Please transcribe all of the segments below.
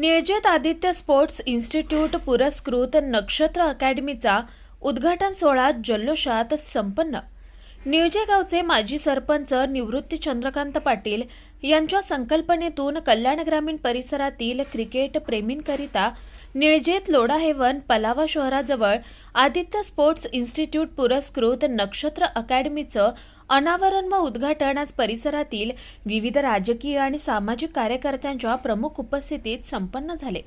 निळजेत Aditya sports institute पुरस्कृत नक्षत्र अकॅडमीचा उद्घाटन सोहळा जल्लोषात संपन्न. निळजे गावचे माजी सरपंच निवृत्ती चंद्रकांत पाटील यांच्या संकल्पनेतून कल्याण ग्रामीण परिसरातील क्रिकेट प्रेमींकरिता निळजेत लोढा हेवन पलावा शहराजवळ आदित्य स्पोर्ट्स इन्स्टिट्यूट पुरस्कृत नक्षत्र अकॅडमीचं अनावरण व उद्घाटन आज परिसरातील विविध राजकीय आणि सामाजिक कार्यकर्त्यांच्या प्रमुख उपस्थितीत संपन्न झाले.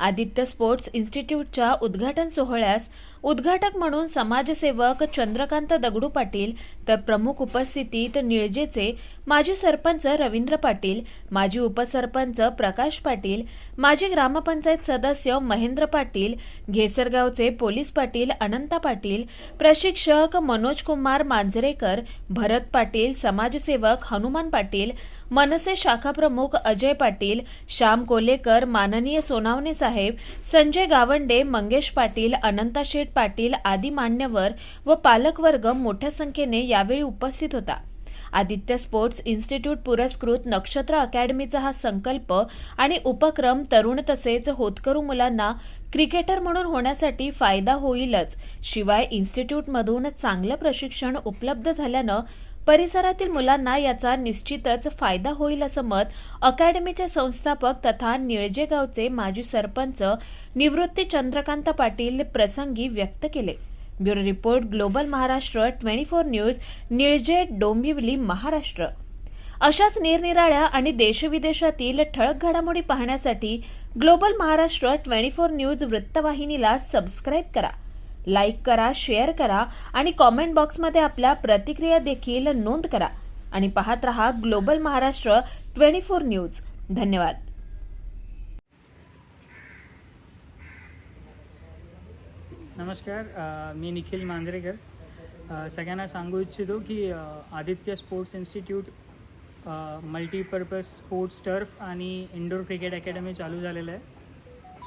आदित्य स्पोर्ट्स इन्स्टिट्यूटच्या उद्घाटन सोहळ्यास उद्घाटक म्हणून समाजसेवक चंद्रकांत दगडू पाटील तर प्रमुख उपस्थितीत निळजेचे माजी सरपंच रवींद्र पाटील माजी उपसरपंच प्रकाश पाटील माजी ग्रामपंचायत सदस्य महेंद्र पाटील घेसरगावचे पोलीस पाटील अनंता पाटील प्रशिक्षक मनोज कुमार मांजरेकर भरत पाटील समाजसेवक हनुमान पाटील मनसे शाखा प्रमुख अजय पाटील श्याम कोलेकर माननीय सोनावणे साहेब संजय गावंडे मंगेश पाटील अनंता शेठ पाटील आदी मान्यवर व पालकवर्ग मोठ्या संख्येने यावेळी उपस्थित होता. आदित्य स्पोर्ट्स इन्स्टिट्यूट पुरस्कृत नक्षत्र अकॅडमीचा हा संकल्प आणि उपक्रम तरुण तसेच होतकरू मुलांना क्रिकेटर म्हणून होण्यासाठी फायदा होईलच. शिवाय इन्स्टिट्यूटमधून चांगलं प्रशिक्षण उपलब्ध झाल्यानं परिसरातील मुलांना याचा निश्चितच फायदा होईल असं मत अकॅडमीचे संस्थापक तथा निळजेगावचे माजी सरपंच निवृत्ती चंद्रकांत पाटील प्रसंगी व्यक्त केले. Bureau report global Maharashtra twenty four news Nilje Dombivli Maharashtra. अशाच निरनिराळ्या आणि देशविदेशातील ठळक घडामोडी पाहण्यासाठी global Maharashtra twenty four news वृत्तवाहिनीला सबस्क्राईब करा. लाईक करा शेअर करा आणि कॉमेंट बॉक्समध्ये आपल्या प्रतिक्रिया देखील नोंद करा. आणि पाहत रहा global Maharashtra twenty four news. धन्यवाद. नमस्कार मी निखिल मांजरेकर सगळ्यांना सांगू इच्छितो की Aditya sports institute multipurpose sports turf आणि इंडोर क्रिकेट अकॅडमी चालू झालेलं आहे.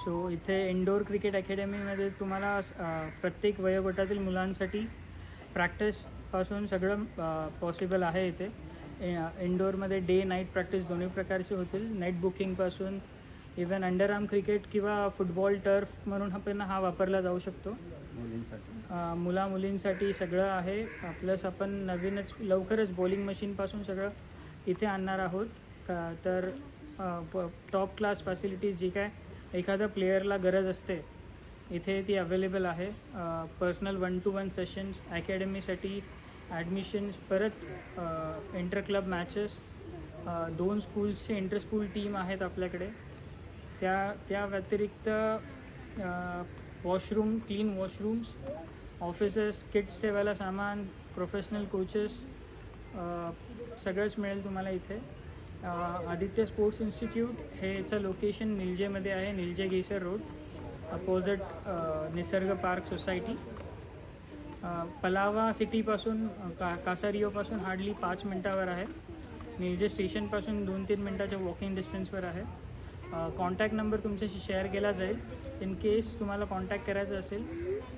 सो इथे इंडोर क्रिकेट अकॅडमीमध्ये तुम्हाला प्रत्येक वयोगटातील मुलांसाठी प्रॅक्टिसपासून सगळं पॉसिबल आहे इथे. इंडोरमध्ये डे नाईट प्रॅक्टिस दोन्ही प्रकारचे होतील. नेट बुकिंगपासून इवन अंडर आर्म क्रिकेट किंवा फुटबॉल टर्फ म्हणून आपण हा वापरला जाऊ शकतो. अ, मुला मुलींसाठी सगळं आहे. प्लस आपण नवीनच लवकरच बॉलिंग मशीनपासून सगळं इथे आणणार आहोत. तर टॉप क्लास फॅसिलिटीज जी काय एखाद्या प्लेयरला गरज असते इथे ती अवेलेबल आहे. Personal one to one sessions अकॅडमीसाठी admissions परत इंटर क्लब मॅचेस दोन स्कूल्सचे इंटर स्कूल टीम आहेत आपल्याकडे. त्या त्या व्यतिरिक्त washroom clean washrooms offices kids ठेवायला सामान प्रोफेशनल कोचेस सगळंच मिळेल तुम्हाला इथे. आदित्य स्पोर्ट्स इन्स्टिट्यूट हे याचं लोकेशन निलजेमध्ये आहे Nilje Gesar road opposite Nisarg park society. Palava सिटीपासून का कासारिओपासून हार्डली पाच मिनटावर आहे. निलजे स्टेशनपासून दोन तीन मिनटाच्या वॉकिंग डिस्टन्सवर आहे. कॉन्टॅक्ट नंबर तुमच्याशी शेअर केला जाईल. इन केस तुम्हाला कॉन्टॅक्ट करायचं असेल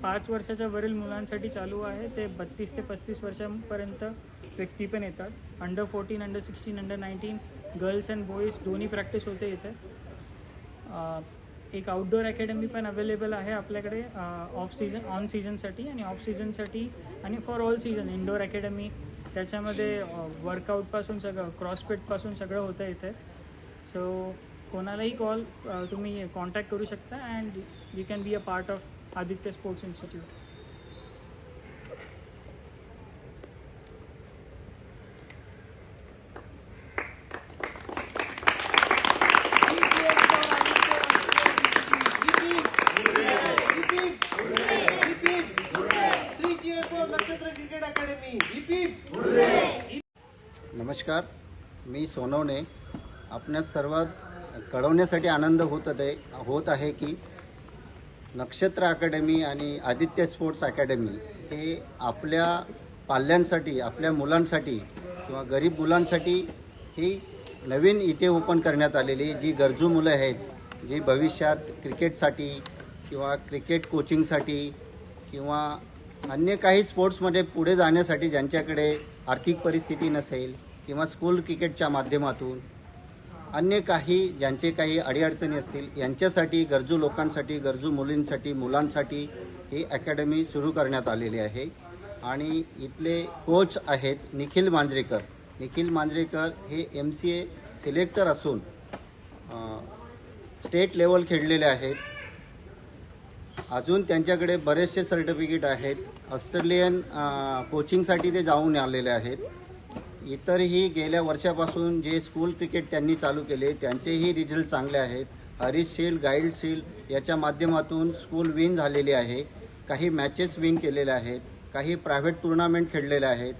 पाच वर्षाच्या वरील मुलांसाठी चालू आहे ते बत्तीस ते पस्तीस वर्षांपर्यंत व्यक्ती पण येतात. Under fourteen under sixteen under nineteen girls and boys दोन्ही प्रॅक्टिस होते इथे. एक आउटडोअर अकॅडमी पण अवेलेबल आहे आपल्याकडे ऑफ सीझन ऑन सीझनसाठी आणि ऑफ सीझनसाठी आणि for all season indoor academy त्याच्यामध्ये वर्कआउटपासून सगळं क्रॉसफिटपासून सगळं होतं इथे. सो कोणालाही कॉल तुम्ही कॉन्टॅक्ट करू शकता and you can be a part of Aditya sports hip. नमस्कार, मी सोनवणे, आपल्या सर्वात कळवण्यासाठी आनंद होत आहे होत आहे की नक्षत्र अकॅडमी आणि आदित्य स्पोर्ट्स अकॅडमी हे आपल्या पाल्यांसाठी आपल्या मुलांसाठी किंवा गरीब मुलांसाठी ही नवीन इथे ओपन करण्यात आलेली जी गरजू मुलं आहेत जी भविष्यात क्रिकेटसाठी किंवा क्रिकेट कोचिंगसाठी किंवा अन्य काही स्पोर्ट्समध्ये पुढे जाण्यासाठी ज्यांच्याकडे आर्थिक परिस्थिती नसेल किंवा स्कूल क्रिकेटच्या माध्यमातून अन्य काही ज्यांचे काही अडीअडचणी असतील यांच्यासाठी गरजू लोकांसाठी गरजू मुलींसाठी मुलांसाठी ही अकॅडमी सुरू करण्यात आलेली आहे. आणि इथले कोच आहेत निखिल मांजरेकर. निखिल मांजरेकर हे एम सी ए सिलेक्टर असून स्टेट लेवल खेळलेले आहेत. अजून त्यांच्याकडे बरेचसे सर्टिफिकेट आहेत. ऑस्ट्रेलियन कोचिंगसाठी ते जाऊन आलेले आहेत. इतरही गेल्या वर्षापासून जे स्कूल क्रिकेट त्यांनी चालू केले त्यांचेही रिझल्ट चांगले आहेत. हरीश गाईडशील गाईड याच्या माध्यमातून स्कूल विन झालेली आहे. काही मॅचेस विन केलेल्या आहेत. काही प्रायव्हेट टुर्नामेंट खेळलेल्या आहेत.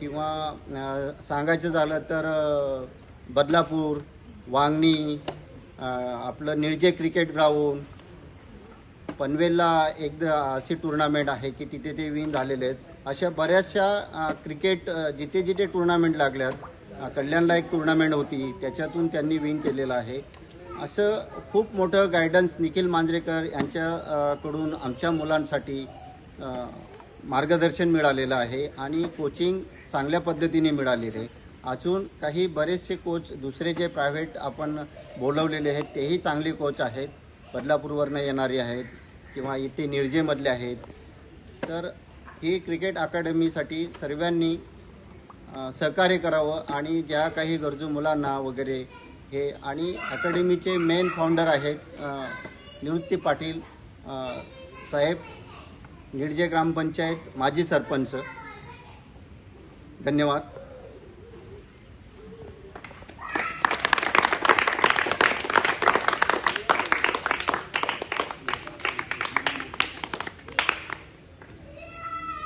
किंवा सांगायचं झालं तर बदलापूर वांगणी आपलं निर्जे क्रिकेट ग्राउंड पनवेलला एकदा अशी टुर्नामेंट आहे की तिथे ते विन झालेले आहेत. अशा बऱ्याचशा क्रिकेट जिथे जिथे टुर्नामेंट लागल्यात कल्याणला एक टुर्नामेंट होती त्याच्यातून त्यांनी विन केलेलं आहे. असं खूप मोठं गायडन्स निखिल मांजरेकर यांच्याकडून आमच्या मुलांसाठी मार्गदर्शन मिळालेलं आहे आणि कोचिंग चांगल्या पद्धतीने मिळालेले आहे. अजून काही बरेचसे कोच दुसरे जे प्रायव्हेट आपण बोलवलेले आहेत तेही चांगले कोच आहेत. बदलापूरवरनं येणारे आहेत किंवा इथे निर्जेमधले आहेत. तर ही क्रिकेट अकॅडमीसाठी सर्वांनी सहकार्य करावं आणि ज्या काही गरजू मुलांना वगैरे हे आणि अकॅडमीचे मेन फाउंडर आहेत निवृत्ती पाटील साहेब निर्जे ग्रामपंचायत माजी सरपंच. धन्यवाद.